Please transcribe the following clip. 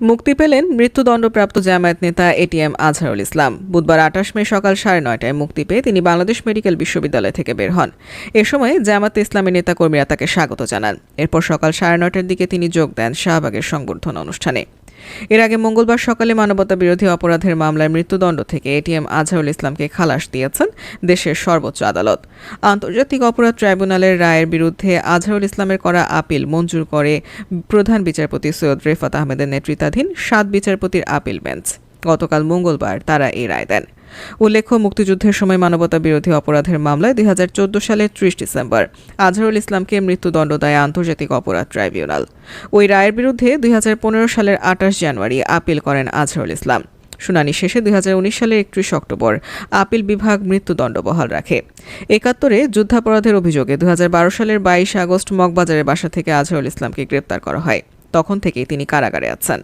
মুক্তি পেলেন মৃত্যুদণ্ডপ্রাপ্ত জামায়াত নেতা এটিএম আজহারুল ইসলাম। বুধবার আঠাশ মে সকাল সাড়ে নয়টায় মুক্তি পেয়ে তিনি বাংলাদেশ মেডিকেল বিশ্ববিদ্যালয় থেকে বের হন। এ সময় জামাত ইসলামের নেতাকর্মীরা তাকে স্বাগত জানান। এরপর সকাল সাড়ে নয়টার দিকে তিনি যোগ দেন শাহবাগের সংবর্ধনা অনুষ্ঠানে। এর আগে মঙ্গলবার সকালে মানবতা বিরোধী অপরাধের মামলায় মৃত্যুদণ্ড থেকে এটিএম আজহারুল ইসলামকে খালাস দিয়েছেন দেশের সর্বোচ্চ আদালত। আন্তর্জাতিক অপরাধ ট্রাইব্যুনালের রায়ের বিরুদ্ধে আজহারুল ইসলামের করা আপিল মঞ্জুর করে প্রধান বিচারপতি সৈয়দ রেফাত আহমেদের নেতৃত্বাধীন সাত বিচারপতির আপিল বেঞ্চ। গতকাল মঙ্গলবার তারা এই রায় দেন। উল্লেখ্য, মুক্তিযুদ্ধের সময় মানবতা বিরোধী অপরাধের মামলায় দুই হাজার চোদ্দ সালের ত্রিশ ডিসেম্বর আজহারুল ইসলামকে মৃত্যুদণ্ড দেয় আন্তর্জাতিক অপরাধ ট্রাইব্যুনাল। ওই রায়ের বিরুদ্ধে দুই হাজার পনেরো সালের আঠাশ জানুয়ারি আপিল করেন আজহারুল ইসলাম। শুনানি শেষে দুই হাজার উনিশ সালের একত্রিশ অক্টোবর আপিল বিভাগ মৃত্যুদণ্ড বহাল রাখে। একাত্তরে যুদ্ধাপরাধের অভিযোগে দুই হাজার বারো সালের বাইশ আগস্ট মগবাজারের বাসা থেকে আজহারুল ইসলামকে গ্রেপ্তার করা হয়। তখন থেকেই তিনি কারাগারে আছেন।